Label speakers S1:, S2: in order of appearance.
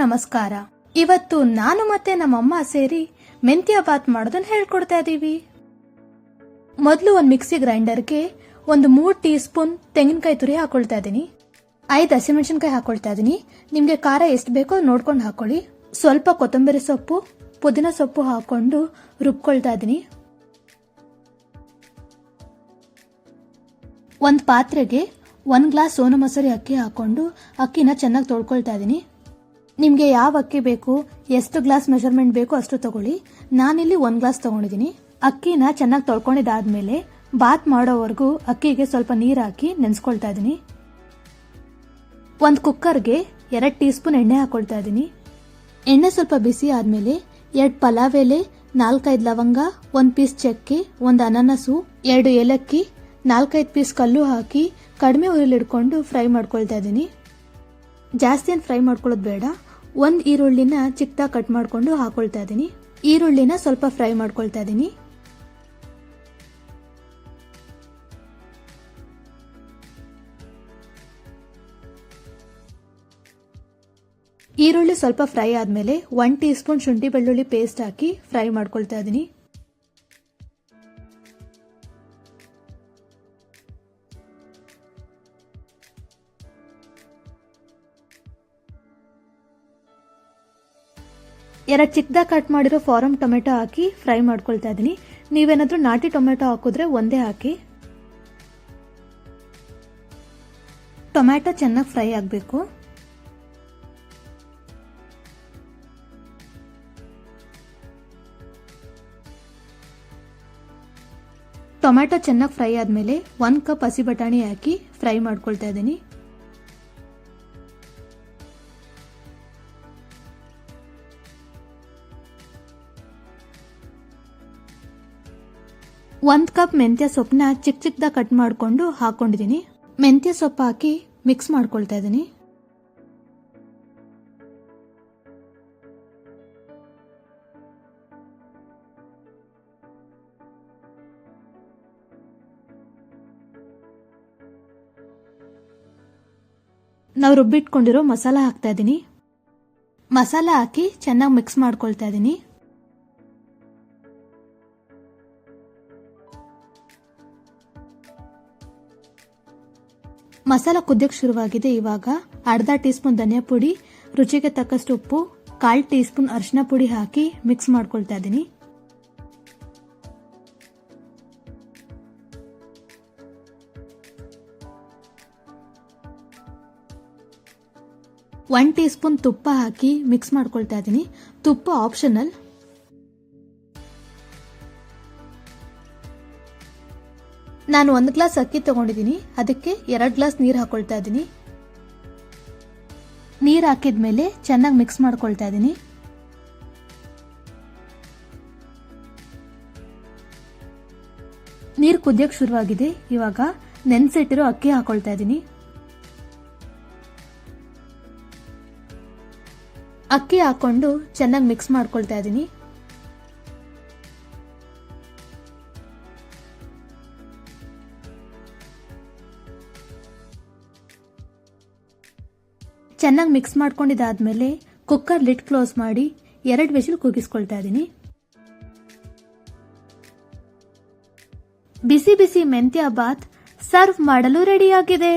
S1: ನಮಸ್ಕಾರ. ಇವತ್ತು ನಾನು ಮತ್ತೆ ನಮ್ಮಮ್ಮ ಸೇರಿ ಮೆಂತ್ಯ ಬಾತ್ ಮಾಡೋದನ್ನ ಹೇಳ್ಕೊಡ್ತಾ ಇದೀವಿ. ಮೊದಲು ಒಂದು ಮಿಕ್ಸಿ ಗ್ರೈಂಡರ್ಗೆ ಒಂದು ಮೂರು ಟೀ ಸ್ಪೂನ್ ತೆಂಗಿನಕಾಯಿ ತುರಿ ಹಾಕೊಳ್ತಾ ಇದ್ದೀನಿ ಐದು ಹಸಿಮೆಣಸಿನ್ಕಾಯಿ ಹಾಕೊಳ್ತಾ ಇದ್ದೀನಿ ನಿಮಗೆ ಖಾರ ಎಷ್ಟು ಬೇಕೋ ನೋಡ್ಕೊಂಡು ಹಾಕೊಳ್ಳಿ. ಸ್ವಲ್ಪ ಕೊತ್ತಂಬರಿ ಸೊಪ್ಪು, ಪುದೀನ ಸೊಪ್ಪು ಹಾಕೊಂಡು ರುಬ್ಕೊಳ್ತಾ ಇದ್ದೀನಿ ಒಂದು ಪಾತ್ರೆಗೆ ಒಂದು ಗ್ಲಾಸ್ ಸೋನು ಮಸೂರಿ ಅಕ್ಕಿ ಹಾಕೊಂಡು ಅಕ್ಕಿನ ಚೆನ್ನಾಗಿ ತೊಳ್ಕೊಳ್ತಾ ಇದ್ದೀನಿ ನಿಮಗೆ ಯಾವ ಅಕ್ಕಿ ಬೇಕು, ಎಷ್ಟು ಗ್ಲಾಸ್ ಮೆಷರ್ಮೆಂಟ್ ಬೇಕು ಅಷ್ಟು ತಗೊಳ್ಳಿ. ನಾನಿಲ್ಲಿ ಒಂದು ಗ್ಲಾಸ್ ತಗೊಂಡಿದ್ದೀನಿ ಅಕ್ಕಿನ ಚೆನ್ನಾಗಿ ತೊಳ್ಕೊಂಡಿದ್ದಾದ್ಮೇಲೆ ಬಾತ್ ಮಾಡೋವರೆಗೂ ಅಕ್ಕಿಗೆ ಸ್ವಲ್ಪ ನೀರು ಹಾಕಿ ನೆನೆಸ್ಕೊಳ್ತಾ ಇದ್ದೀನಿ ಒಂದು ಕುಕ್ಕರ್ಗೆ ಎರಡು ಟೀ ಸ್ಪೂನ್ ಎಣ್ಣೆ ಹಾಕೊಳ್ತಾ ಇದ್ದೀನಿ ಎಣ್ಣೆ ಸ್ವಲ್ಪ ಬಿಸಿ ಆದಮೇಲೆ ಎರಡು ಪಲಾವ್ ಎಲೆ, ನಾಲ್ಕೈದು ಲವಂಗ, ಒಂದು ಪೀಸ್ ಚಕ್ಕೆ, ಒಂದು ಅನಾನಸು, ಎರಡು ಏಲಕ್ಕಿ, ನಾಲ್ಕೈದು ಪೀಸ್ ಕಲ್ಲು ಹಾಕಿ ಕಡಿಮೆ ಉರಿಲಿಡ್ಕೊಂಡು ಫ್ರೈ ಮಾಡ್ಕೊಳ್ತಾ ಇದ್ದೀನಿ ಜಾಸ್ತಿ ಏನು ಫ್ರೈ ಮಾಡ್ಕೊಳ್ಳೋದು ಬೇಡ. ಒಂದು ಈರುಳ್ಳಿನ ಚಿಕ್ಕದಾಗಿ ಕಟ್ ಮಾಡಿಕೊಂಡು ಹಾಕೊಳ್ತಾ ಇದ್ದೀನಿ ಈರುಳ್ಳಿನ ಸ್ವಲ್ಪ ಫ್ರೈ ಮಾಡ್ಕೊಳ್ತಾ ಇದ್ದೀನಿ ಈರುಳ್ಳಿ ಸ್ವಲ್ಪ ಫ್ರೈ ಆದಮೇಲೆ ಒನ್ ಟೀ ಸ್ಪೂನ್ ಶುಂಠಿ ಬೆಳ್ಳುಳ್ಳಿ ಪೇಸ್ಟ್ ಹಾಕಿ ಫ್ರೈ ಮಾಡ್ಕೊಳ್ತಾ ಇದ್ದೀನಿ ಎರಡು ಚಿಕ್ಕದಾಗಿ ಕಟ್ ಮಾಡಿರೋ ಫಾರಮ್ ಟೊಮೆಟೊ ಹಾಕಿ ಫ್ರೈ ಮಾಡ್ಕೊಳ್ತಾ ಇದ್ದೀನಿ ನೀವೇನಾದರೂ ನಾಟಿ ಟೊಮೆಟೊ ಹಾಕಿದ್ರೆ ಒಂದೇ ಹಾಕಿ. ಟೊಮ್ಯಾಟೊ ಚೆನ್ನಾಗಿ ಫ್ರೈ ಆಗಬೇಕು. ಟೊಮ್ಯಾಟೊ ಚೆನ್ನಾಗಿ ಫ್ರೈ ಆದಮೇಲೆ ಒಂದು ಕಪ್ ಹಸಿ ಬಟಾಣಿ ಹಾಕಿ ಫ್ರೈ ಮಾಡ್ಕೊಳ್ತಾ ಇದ್ದೀನಿ ಒಂದು ಕಪ್ ಮೆಂತ್ಯ ಸೊಪ್ಪನ್ನ ಚಿಕ್ಕ ಚಿಕ್ಕದ ಕಟ್ ಮಾಡಿಕೊಂಡು ಹಾಕೊಂಡಿದ್ದೀನಿ ಮೆಂತ್ಯ ಸೊಪ್ಪು ಹಾಕಿ ಮಿಕ್ಸ್ ಮಾಡ್ಕೊಳ್ತಾ ಇದ್ದೀನಿ ನಾವು ರುಬ್ಬಿಟ್ಕೊಂಡಿರೋ ಮಸಾಲ ಹಾಕ್ತಾ ಇದ್ದೀನಿ ಮಸಾಲ ಹಾಕಿ ಚೆನ್ನಾಗಿ ಮಿಕ್ಸ್ ಮಾಡ್ಕೊಳ್ತಾ ಇದ್ದೀನಿ ಮಸಾಲ ಕುದಿಯಕ್ಕೆ ಶುರುವಾಗಿದೆ. ಇವಾಗ ಅರ್ಧ ಟೀ ಸ್ಪೂನ್ ಧನಿಯಾ ಪುಡಿ, ರುಚಿಗೆ ತಕ್ಕಷ್ಟು ಉಪ್ಪು, ಕಾಲು ಟೀ ಸ್ಪೂನ್ ಅರಿಶಿನ ಪುಡಿ ಹಾಕಿ ಮಿಕ್ಸ್ ಮಾಡ್ಕೊಳ್ತಾ ಇದ್ದೀನಿ. ಒನ್ ಟೀ ಸ್ಪೂನ್ ತುಪ್ಪ ಹಾಕಿ ಮಿಕ್ಸ್ ಮಾಡ್ಕೊಳ್ತಾ ಇದ್ದೀನಿ. ತುಪ್ಪ ಆಪ್ಷನಲ್ ನಾನು ಒಂದು ಗ್ಲಾಸ್ ಅಕ್ಕಿ ತಗೊಂಡಿದ್ದೀನಿ. ಅದಕ್ಕೆ ಎರಡು ಗ್ಲಾಸ್ ನೀರು ಹಾಕೊಳ್ತಾ ಇದ್ದೀನಿ. ನೀರು ಹಾಕಿದ ಮೇಲೆ ಚೆನ್ನಾಗಿ ಮಿಕ್ಸ್ ಮಾಡ್ಕೊಳ್ತಾ ಇದ್ದೀನಿ. ನೀರು ಕುದಿಯೋಕ್ಕೆ ಶುರುವಾಗಿದೆ. ಇವಾಗ ನೆನೆಸಿಟ್ಟಿರೋ ಅಕ್ಕಿ ಹಾಕೊಳ್ತಾ ಇದ್ದೀನಿ. ಅಕ್ಕಿ ಹಾಕೊಂಡು ಚೆನ್ನಾಗಿ ಮಿಕ್ಸ್ ಮಾಡ್ಕೊಳ್ತಾ ಇದ್ದೀನಿ. ಚೆನ್ನಾಗಿ ಮಿಕ್ಸ್ ಮಾಡ್ಕೊಂಡಿದ್ದಾದ್ಮೇಲೆ ಕುಕ್ಕರ್ ಲಿಡ್ ಕ್ಲೋಸ್ ಮಾಡಿ ಎರಡು ವೆಸಿಲ್ ಕೂಗಿಸ್ಕೊಳ್ತಾ ಇದ್ದೀನಿ. ಬಿಸಿ ಬಿಸಿ ಮೆಂತ್ಯ ಬಾತ್ ಸರ್ವ್ ಮಾಡಲು ರೆಡಿಯಾಗಿದೆ